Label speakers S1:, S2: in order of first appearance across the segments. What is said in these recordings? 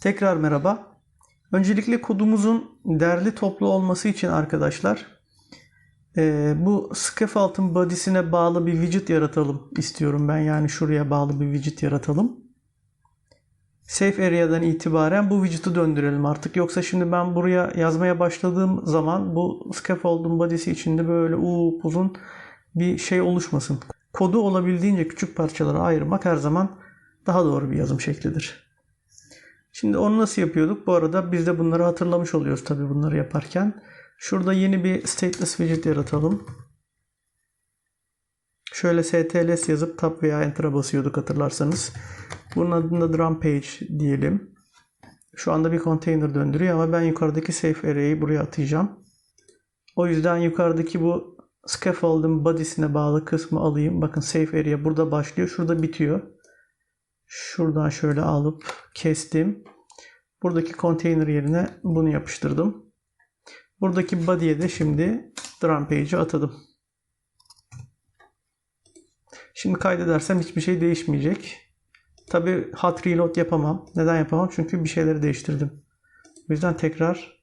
S1: Tekrar merhaba. Öncelikle kodumuzun derli toplu olması için arkadaşlar eee, bu scaffold'ın body'sine bağlı bir widget yaratalım istiyorum ben. Yani şuraya bağlı bir widget yaratalım. Safe Area'dan itibaren bu widget'ı döndürelim artık. Yoksa şimdi ben buraya yazmaya başladığım zaman bu scaffold'un body'si içinde böyle uzun bir şey oluşmasın. Kodu olabildiğince küçük parçalara ayırmak her zaman daha doğru bir yazım şeklidir. Şimdi onu nasıl yapıyorduk? Bu arada biz de bunları hatırlamış oluyoruz tabii bunları yaparken. Şurada yeni bir stateless widget yaratalım. Şöyle stls yazıp tab veya enter'a basıyorduk hatırlarsanız. Bunun adını da drum page diyelim. Şu anda bir container döndürüyor ama ben yukarıdaki safe array'i buraya atacağım. O yüzden yukarıdaki bu scaffold'un body'sine bağlı kısmı alayım. Bakın safe area burada başlıyor. Şurada bitiyor. Şuradan şöyle alıp kestim. Buradaki container yerine bunu yapıştırdım. Buradaki body'ye de şimdi drum page'i atadım. Şimdi kaydedersem hiçbir şey değişmeyecek. Tabi hot reload yapamam. Neden yapamam? Çünkü bir şeyleri değiştirdim. O yüzden tekrar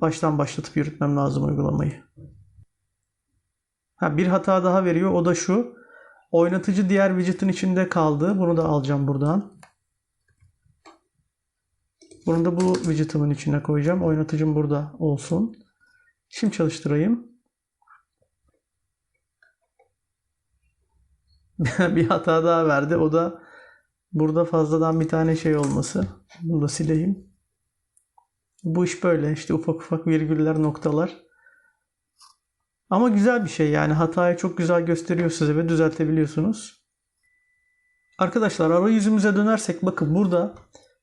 S1: baştan başlatıp yürütmem lazım uygulamayı. Ha, bir hata daha veriyor. O da şu. Oynatıcı diğer widget'ın içinde kaldı. Bunu da alacağım buradan. Bunu da bu widget'ımın içine koyacağım. Oynatıcım burada olsun. Şimdi çalıştırayım. bir hata daha verdi. O da burada fazladan bir tane şey olması. Bunu da sileyim. Bu iş böyle. İşte ufak ufak virgüller, noktalar. Ama güzel bir şey yani hatayı çok güzel gösteriyor size ve düzeltebiliyorsunuz. Arkadaşlar arayüzümüze dönersek bakın burada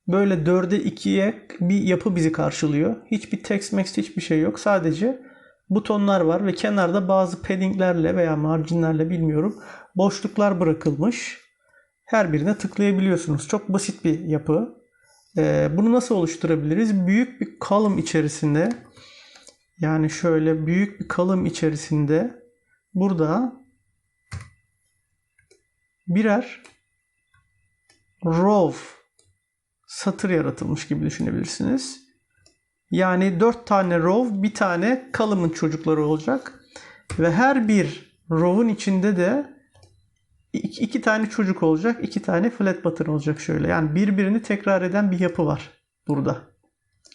S1: böyle 4'e 2'ye bir yapı bizi karşılıyor. Hiçbir text mext hiçbir şey yok. Sadece butonlar var ve kenarda bazı paddinglerle veya marjinlerle bilmiyorum boşluklar bırakılmış. Her birine tıklayabiliyorsunuz. Çok basit bir yapı. Ee, bunu nasıl oluşturabiliriz? Büyük bir column içerisinde yani şöyle büyük bir kalım içerisinde burada birer row satır yaratılmış gibi düşünebilirsiniz. Yani dört tane row bir tane kalımın çocukları olacak. Ve her bir row'un içinde de iki, iki tane çocuk olacak. iki tane flat button olacak şöyle. Yani birbirini tekrar eden bir yapı var burada.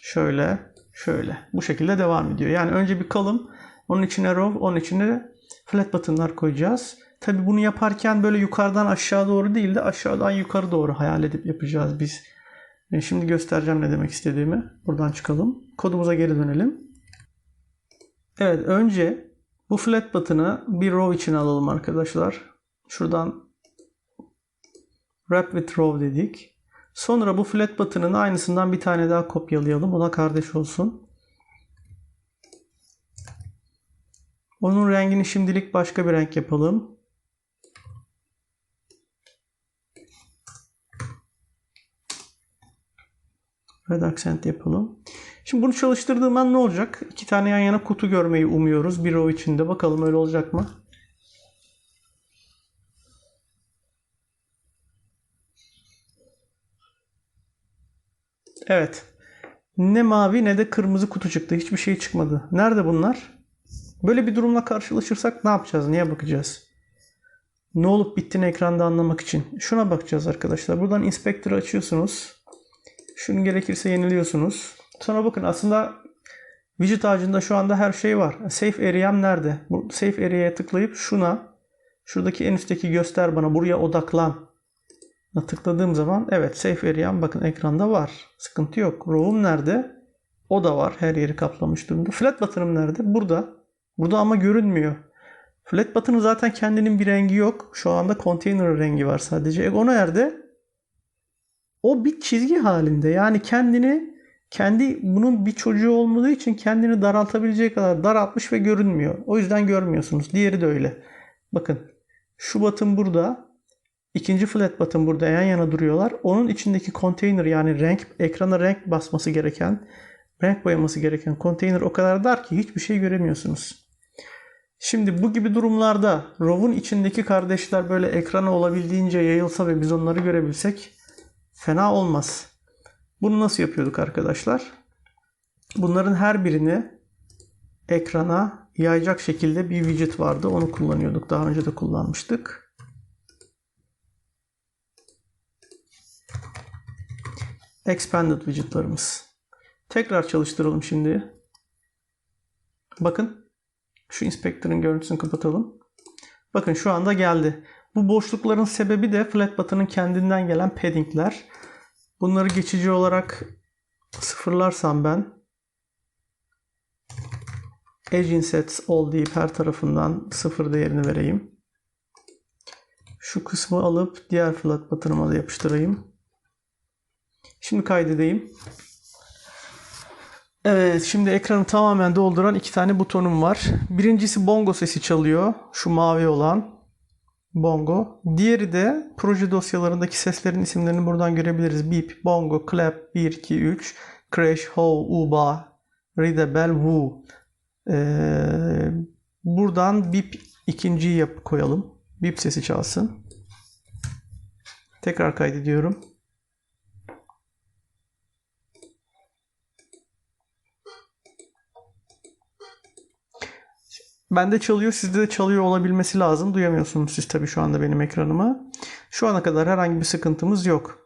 S1: Şöyle şöyle. Bu şekilde devam ediyor. Yani önce bir kalım, onun içine row, onun içine flat button'lar koyacağız. Tabi bunu yaparken böyle yukarıdan aşağı doğru değil de aşağıdan yukarı doğru hayal edip yapacağız biz. Ben şimdi göstereceğim ne demek istediğimi. Buradan çıkalım. Kodumuza geri dönelim. Evet önce bu flat button'ı bir row için alalım arkadaşlar. Şuradan wrap with row dedik. Sonra bu flat button'ın aynısından bir tane daha kopyalayalım. Ona kardeş olsun. Onun rengini şimdilik başka bir renk yapalım. Red accent yapalım. Şimdi bunu çalıştırdığım an ne olacak? İki tane yan yana kutu görmeyi umuyoruz. Bir row içinde. Bakalım öyle olacak mı? Evet. Ne mavi ne de kırmızı kutu çıktı. Hiçbir şey çıkmadı. Nerede bunlar? Böyle bir durumla karşılaşırsak ne yapacağız? Niye bakacağız? Ne olup bittiğini ekranda anlamak için. Şuna bakacağız arkadaşlar. Buradan inspector'ı açıyorsunuz. Şunu gerekirse yeniliyorsunuz. Sonra bakın aslında widget ağacında şu anda her şey var. Safe area'm nerede? Bu safe area'ya tıklayıp şuna şuradaki en üstteki göster bana buraya odaklan tıkladığım zaman evet safe area'm bakın ekranda var. Sıkıntı yok. Row'um nerede? O da var. Her yeri kaplamış durumda. Flat button'ım nerede? Burada. Burada ama görünmüyor. Flat button'ın zaten kendinin bir rengi yok. Şu anda container rengi var sadece. E o nerede? O bir çizgi halinde. Yani kendini kendi bunun bir çocuğu olmadığı için kendini daraltabileceği kadar daraltmış ve görünmüyor. O yüzden görmüyorsunuz. Diğeri de öyle. Bakın şu button burada. İkinci flat button burada yan yana duruyorlar. Onun içindeki container yani renk ekrana renk basması gereken, renk boyaması gereken container o kadar dar ki hiçbir şey göremiyorsunuz. Şimdi bu gibi durumlarda row'un içindeki kardeşler böyle ekrana olabildiğince yayılsa ve biz onları görebilsek Fena olmaz. Bunu nasıl yapıyorduk arkadaşlar? Bunların her birini ekrana yayacak şekilde bir widget vardı. Onu kullanıyorduk. Daha önce de kullanmıştık. Expanded widgetlarımız. Tekrar çalıştıralım şimdi. Bakın. Şu inspector'ın görüntüsünü kapatalım. Bakın şu anda geldi. Bu boşlukların sebebi de Flatbutton'ın kendinden gelen paddingler. Bunları geçici olarak sıfırlarsam ben Edge Insets All deyip her tarafından sıfır değerini vereyim. Şu kısmı alıp diğer Flatbutton'ıma da yapıştırayım. Şimdi kaydedeyim. Evet, şimdi ekranı tamamen dolduran iki tane butonum var. Birincisi bongo sesi çalıyor. Şu mavi olan bongo. Diğeri de proje dosyalarındaki seslerin isimlerini buradan görebiliriz. Beep, bongo, clap, 1, 2, 3, crash, ho, uba, ride, bell, woo. Ee, buradan beep ikinciyi yap koyalım. Beep sesi çalsın. Tekrar kaydediyorum. Bende çalıyor, sizde de çalıyor olabilmesi lazım. Duyamıyorsunuz siz tabii şu anda benim ekranımı. Şu ana kadar herhangi bir sıkıntımız yok.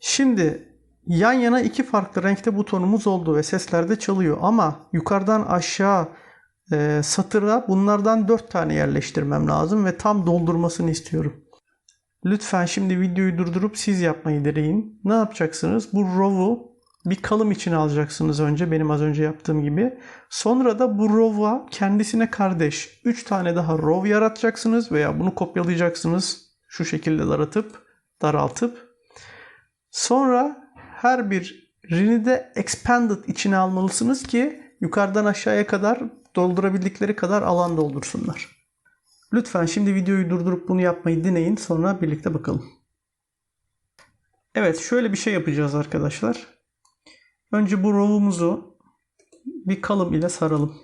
S1: Şimdi yan yana iki farklı renkte butonumuz oldu ve sesler de çalıyor. Ama yukarıdan aşağı e, satıra bunlardan dört tane yerleştirmem lazım ve tam doldurmasını istiyorum. Lütfen şimdi videoyu durdurup siz yapmayı deneyin. Ne yapacaksınız? Bu row'u bir kalım içine alacaksınız önce benim az önce yaptığım gibi. Sonra da bu row'a kendisine kardeş 3 tane daha row yaratacaksınız veya bunu kopyalayacaksınız şu şekilde daratıp daraltıp. Sonra her bir rini de expanded içine almalısınız ki yukarıdan aşağıya kadar doldurabildikleri kadar alan doldursunlar. Lütfen şimdi videoyu durdurup bunu yapmayı deneyin sonra birlikte bakalım. Evet şöyle bir şey yapacağız arkadaşlar. Önce bu row'umuzu bir kalım ile saralım.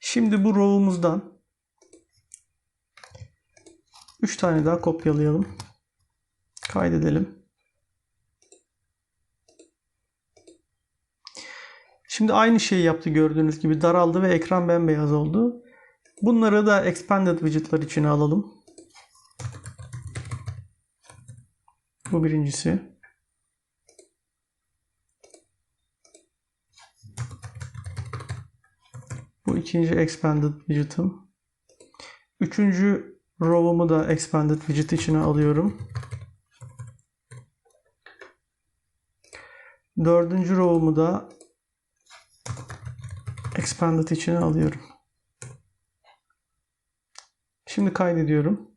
S1: Şimdi bu row'umuzdan 3 tane daha kopyalayalım. Kaydedelim. Şimdi aynı şeyi yaptı gördüğünüz gibi daraldı ve ekran bembeyaz oldu. Bunları da expanded widget'lar içine alalım. Bu birincisi. Bu ikinci expanded widget'ım. Üçüncü row'umu da expanded widget içine alıyorum. Dördüncü row'umu da expanded içine alıyorum. Şimdi kaydediyorum.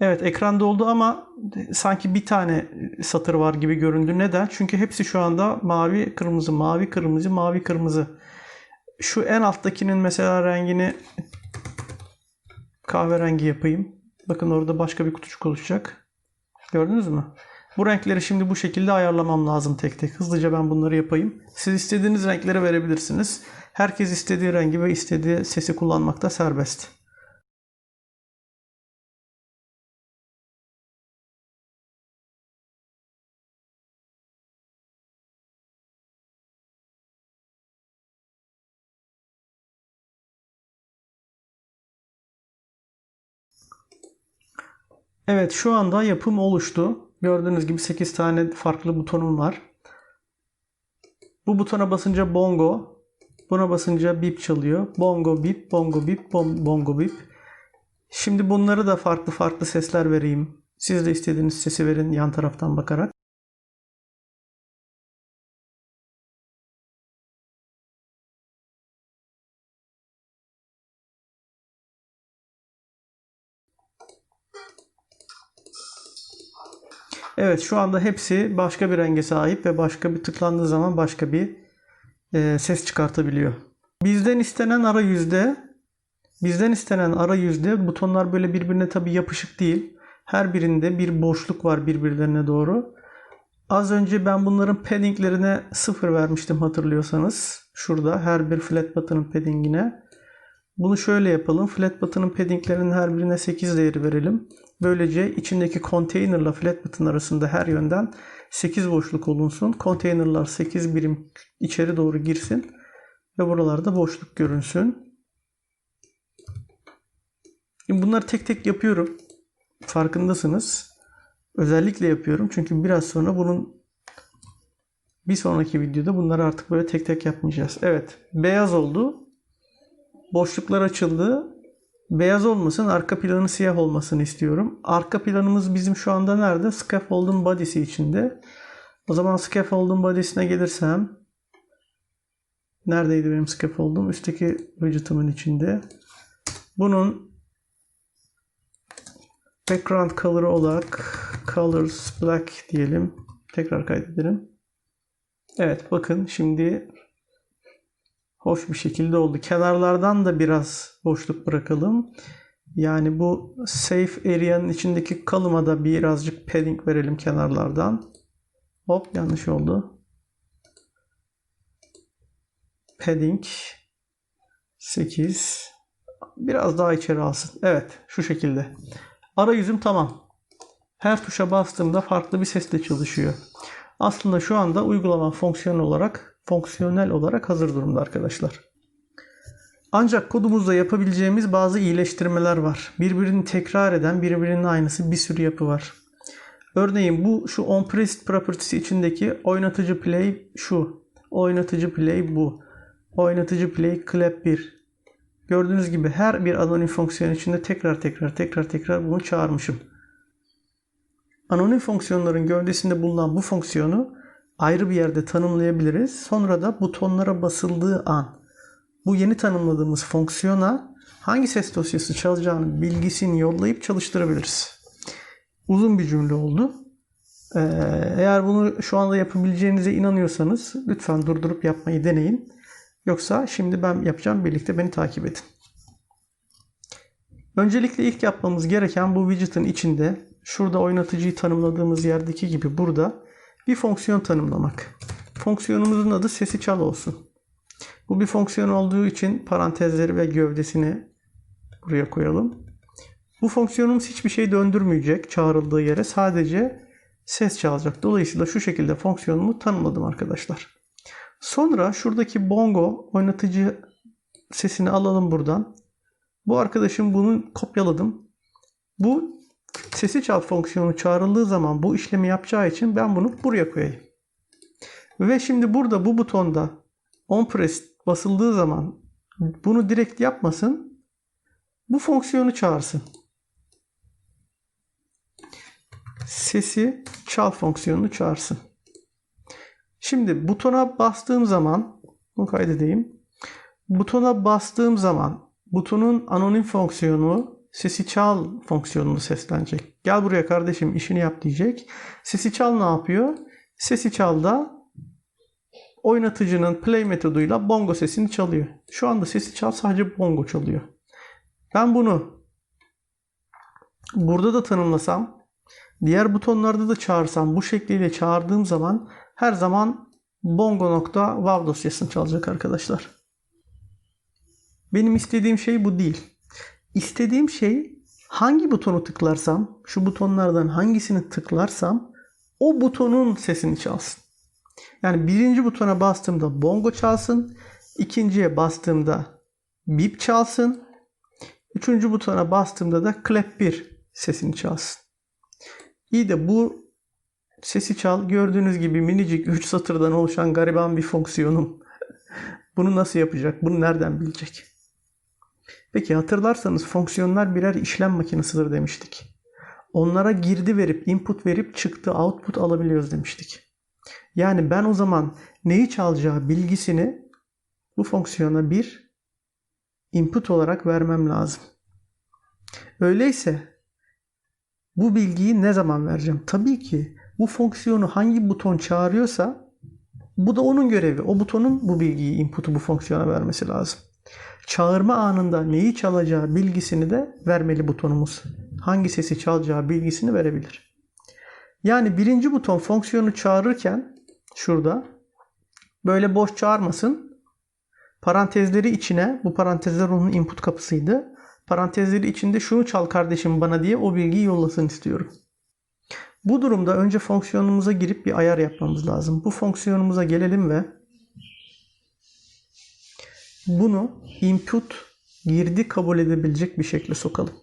S1: Evet ekran doldu ama sanki bir tane satır var gibi göründü. Neden? Çünkü hepsi şu anda mavi kırmızı mavi kırmızı mavi kırmızı. Şu en alttakinin mesela rengini kahverengi yapayım. Bakın orada başka bir kutucuk oluşacak. Gördünüz mü? Bu renkleri şimdi bu şekilde ayarlamam lazım tek tek. Hızlıca ben bunları yapayım. Siz istediğiniz renkleri verebilirsiniz. Herkes istediği rengi ve istediği sesi kullanmakta serbest. Evet şu anda yapım oluştu. Gördüğünüz gibi 8 tane farklı butonum var. Bu butona basınca bongo, buna basınca bip çalıyor. Bongo bip, bongo bip, bongo bip. Şimdi bunları da farklı farklı sesler vereyim. Siz de istediğiniz sesi verin yan taraftan bakarak. Evet şu anda hepsi başka bir renge sahip ve başka bir tıklandığı zaman başka bir e, ses çıkartabiliyor. Bizden istenen arayüzde bizden istenen arayüzde butonlar böyle birbirine tabi yapışık değil. Her birinde bir boşluk var birbirlerine doğru. Az önce ben bunların paddinglerine 0 vermiştim hatırlıyorsanız. Şurada her bir flat button'ın paddingine. Bunu şöyle yapalım. Flat button'ın paddinglerinin her birine 8 değeri verelim. Böylece içindeki container'la flat button arasında her yönden 8 boşluk olunsun. Container'lar 8 birim içeri doğru girsin. Ve buralarda boşluk görünsün. Bunları tek tek yapıyorum. Farkındasınız. Özellikle yapıyorum. Çünkü biraz sonra bunun bir sonraki videoda bunları artık böyle tek tek yapmayacağız. Evet. Beyaz oldu. Boşluklar açıldı. Beyaz olmasın, arka planı siyah olmasını istiyorum. Arka planımız bizim şu anda nerede? Scaffold'un body'si içinde. O zaman scaffold'un body'sine gelirsem neredeydi benim scaffold'um? Üstteki widget'ımın içinde. Bunun background color olarak colors black diyelim. Tekrar kaydedelim. Evet bakın şimdi hoş bir şekilde oldu. Kenarlardan da biraz boşluk bırakalım. Yani bu safe area'nın içindeki kalıma da birazcık padding verelim kenarlardan. Hop yanlış oldu. Padding 8 biraz daha içeri alsın. Evet şu şekilde. Arayüzüm tamam. Her tuşa bastığımda farklı bir sesle çalışıyor. Aslında şu anda uygulama fonksiyon olarak fonksiyonel olarak hazır durumda arkadaşlar. Ancak kodumuzda yapabileceğimiz bazı iyileştirmeler var. Birbirini tekrar eden, birbirinin aynısı bir sürü yapı var. Örneğin bu şu onPressed property'si içindeki oynatıcı play şu. Oynatıcı play bu. Oynatıcı play clap 1. Gördüğünüz gibi her bir anonim fonksiyon içinde tekrar tekrar tekrar tekrar bunu çağırmışım. Anonim fonksiyonların gövdesinde bulunan bu fonksiyonu ayrı bir yerde tanımlayabiliriz. Sonra da butonlara basıldığı an bu yeni tanımladığımız fonksiyona hangi ses dosyası çalacağını bilgisini yollayıp çalıştırabiliriz. Uzun bir cümle oldu. Ee, eğer bunu şu anda yapabileceğinize inanıyorsanız lütfen durdurup yapmayı deneyin. Yoksa şimdi ben yapacağım birlikte beni takip edin. Öncelikle ilk yapmamız gereken bu widget'ın içinde şurada oynatıcıyı tanımladığımız yerdeki gibi burada bir fonksiyon tanımlamak. Fonksiyonumuzun adı sesi çal olsun. Bu bir fonksiyon olduğu için parantezleri ve gövdesini buraya koyalım. Bu fonksiyonumuz hiçbir şey döndürmeyecek çağrıldığı yere. Sadece ses çalacak. Dolayısıyla şu şekilde fonksiyonumu tanımladım arkadaşlar. Sonra şuradaki bongo oynatıcı sesini alalım buradan. Bu arkadaşım bunu kopyaladım. Bu sesi çal fonksiyonu çağrıldığı zaman bu işlemi yapacağı için ben bunu buraya koyayım. Ve şimdi burada bu butonda on press basıldığı zaman bunu direkt yapmasın. Bu fonksiyonu çağırsın. Sesi çal fonksiyonunu çağırsın. Şimdi butona bastığım zaman bunu kaydedeyim. Butona bastığım zaman butonun anonim fonksiyonu sesi çal fonksiyonunu seslenecek. Gel buraya kardeşim işini yap diyecek. Sesi çal ne yapıyor? Sesi çal da oynatıcının play metoduyla bongo sesini çalıyor. Şu anda sesi çal sadece bongo çalıyor. Ben bunu burada da tanımlasam, diğer butonlarda da çağırsam, bu şekliyle çağırdığım zaman her zaman bongo.wav dosyasını çalacak arkadaşlar. Benim istediğim şey bu değil. İstediğim şey hangi butonu tıklarsam, şu butonlardan hangisini tıklarsam o butonun sesini çalsın. Yani birinci butona bastığımda bongo çalsın, ikinciye bastığımda bip çalsın, üçüncü butona bastığımda da clap 1 sesini çalsın. İyi de bu sesi çal gördüğünüz gibi minicik 3 satırdan oluşan gariban bir fonksiyonum. Bunu nasıl yapacak? Bunu nereden bilecek? Peki hatırlarsanız fonksiyonlar birer işlem makinesidir demiştik. Onlara girdi verip, input verip çıktı, output alabiliyoruz demiştik. Yani ben o zaman neyi çalacağı bilgisini bu fonksiyona bir input olarak vermem lazım. Öyleyse bu bilgiyi ne zaman vereceğim? Tabii ki bu fonksiyonu hangi buton çağırıyorsa bu da onun görevi. O butonun bu bilgiyi, input'u bu fonksiyona vermesi lazım. Çağırma anında neyi çalacağı bilgisini de vermeli butonumuz. Hangi sesi çalacağı bilgisini verebilir. Yani birinci buton fonksiyonu çağırırken şurada böyle boş çağırmasın. Parantezleri içine, bu parantezler onun input kapısıydı. Parantezleri içinde şunu çal kardeşim bana diye o bilgiyi yollasın istiyorum. Bu durumda önce fonksiyonumuza girip bir ayar yapmamız lazım. Bu fonksiyonumuza gelelim ve bunu input girdi kabul edebilecek bir şekilde sokalım.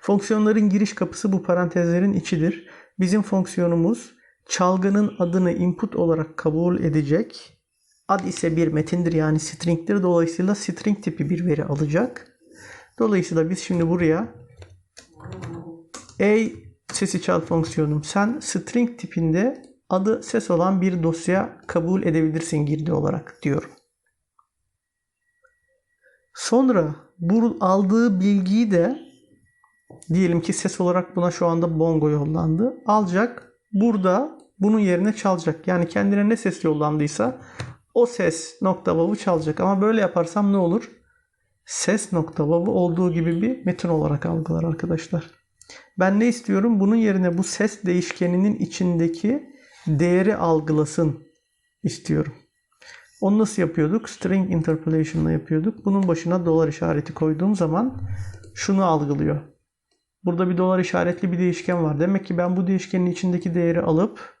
S1: Fonksiyonların giriş kapısı bu parantezlerin içidir. Bizim fonksiyonumuz çalgının adını input olarak kabul edecek. Ad ise bir metindir yani string'tir. Dolayısıyla string tipi bir veri alacak. Dolayısıyla biz şimdi buraya ey sesi çal fonksiyonum sen string tipinde adı ses olan bir dosya kabul edebilirsin girdi olarak diyorum. Sonra bu aldığı bilgiyi de diyelim ki ses olarak buna şu anda bongo yollandı. Alacak burada bunun yerine çalacak. Yani kendine ne ses yollandıysa o ses nokta vav'ı çalacak. Ama böyle yaparsam ne olur? Ses nokta vav'ı olduğu gibi bir metin olarak algılar arkadaşlar. Ben ne istiyorum? Bunun yerine bu ses değişkeninin içindeki değeri algılasın istiyorum. Onu nasıl yapıyorduk? String interpolation ile yapıyorduk. Bunun başına dolar işareti koyduğum zaman şunu algılıyor. Burada bir dolar işaretli bir değişken var. Demek ki ben bu değişkenin içindeki değeri alıp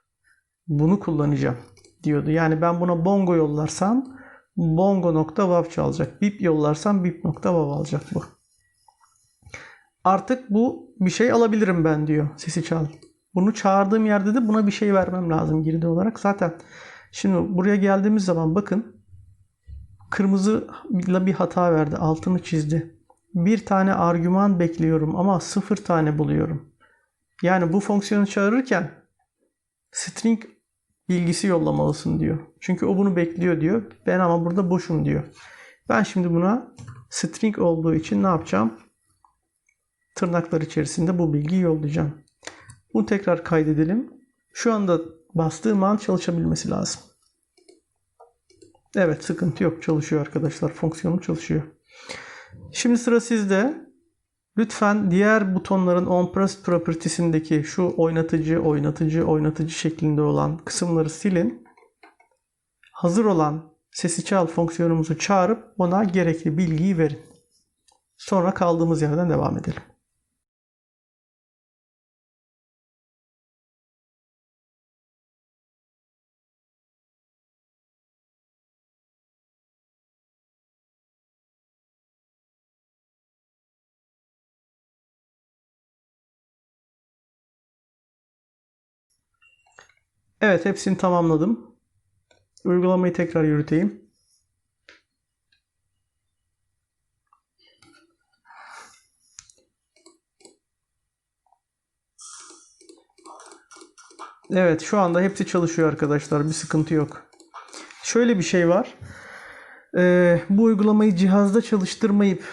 S1: bunu kullanacağım diyordu. Yani ben buna bongo yollarsam bongo.vav çalacak. Bip yollarsam bip.vav alacak bu. Artık bu bir şey alabilirim ben diyor sesi çal. Bunu çağırdığım yerde de buna bir şey vermem lazım girdi olarak. Zaten şimdi buraya geldiğimiz zaman bakın kırmızıyla bir hata verdi. Altını çizdi. Bir tane argüman bekliyorum ama sıfır tane buluyorum. Yani bu fonksiyonu çağırırken string bilgisi yollamalısın diyor. Çünkü o bunu bekliyor diyor. Ben ama burada boşum diyor. Ben şimdi buna string olduğu için ne yapacağım? Tırnaklar içerisinde bu bilgiyi yollayacağım. Bunu tekrar kaydedelim. Şu anda bastığım an çalışabilmesi lazım. Evet sıkıntı yok. Çalışıyor arkadaşlar. Fonksiyonu çalışıyor. Şimdi sıra sizde. Lütfen diğer butonların onPress propertiesindeki şu oynatıcı, oynatıcı, oynatıcı şeklinde olan kısımları silin. Hazır olan sesi çal fonksiyonumuzu çağırıp ona gerekli bilgiyi verin. Sonra kaldığımız yerden devam edelim. Evet hepsini tamamladım. Uygulamayı tekrar yürüteyim. Evet şu anda hepsi çalışıyor arkadaşlar. Bir sıkıntı yok. Şöyle bir şey var. Ee, bu uygulamayı cihazda çalıştırmayıp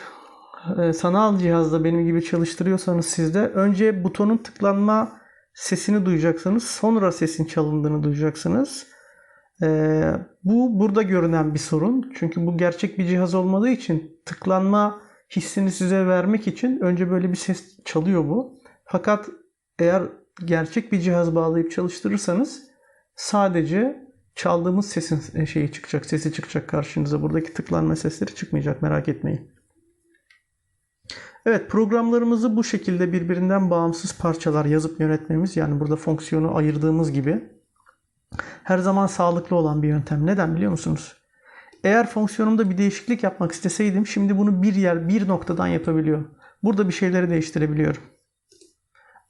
S1: e, sanal cihazda benim gibi çalıştırıyorsanız sizde önce butonun tıklanma sesini duyacaksınız. Sonra sesin çalındığını duyacaksınız. Ee, bu burada görünen bir sorun. Çünkü bu gerçek bir cihaz olmadığı için tıklanma hissini size vermek için önce böyle bir ses çalıyor bu. Fakat eğer gerçek bir cihaz bağlayıp çalıştırırsanız sadece çaldığımız sesin şeyi çıkacak, sesi çıkacak karşınıza. Buradaki tıklanma sesleri çıkmayacak merak etmeyin. Evet programlarımızı bu şekilde birbirinden bağımsız parçalar yazıp yönetmemiz yani burada fonksiyonu ayırdığımız gibi her zaman sağlıklı olan bir yöntem. Neden biliyor musunuz? Eğer fonksiyonumda bir değişiklik yapmak isteseydim şimdi bunu bir yer bir noktadan yapabiliyor. Burada bir şeyleri değiştirebiliyorum.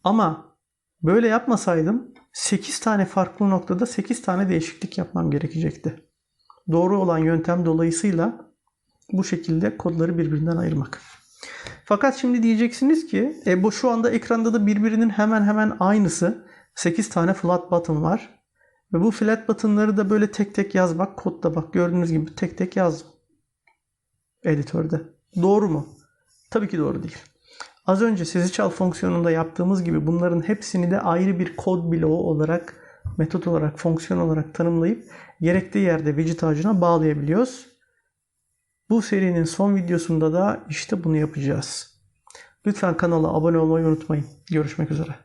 S1: Ama böyle yapmasaydım 8 tane farklı noktada 8 tane değişiklik yapmam gerekecekti. Doğru olan yöntem dolayısıyla bu şekilde kodları birbirinden ayırmak. Fakat şimdi diyeceksiniz ki e, bu şu anda ekranda da birbirinin hemen hemen aynısı 8 tane flat button var. Ve bu flat buttonları da böyle tek tek yaz bak kodda bak gördüğünüz gibi tek tek yazdım. Editörde. Doğru mu? Tabii ki doğru değil. Az önce sesi çal fonksiyonunda yaptığımız gibi bunların hepsini de ayrı bir kod bloğu olarak, metot olarak, fonksiyon olarak tanımlayıp gerektiği yerde widget ağacına bağlayabiliyoruz. Bu serinin son videosunda da işte bunu yapacağız. Lütfen kanala abone olmayı unutmayın. Görüşmek üzere.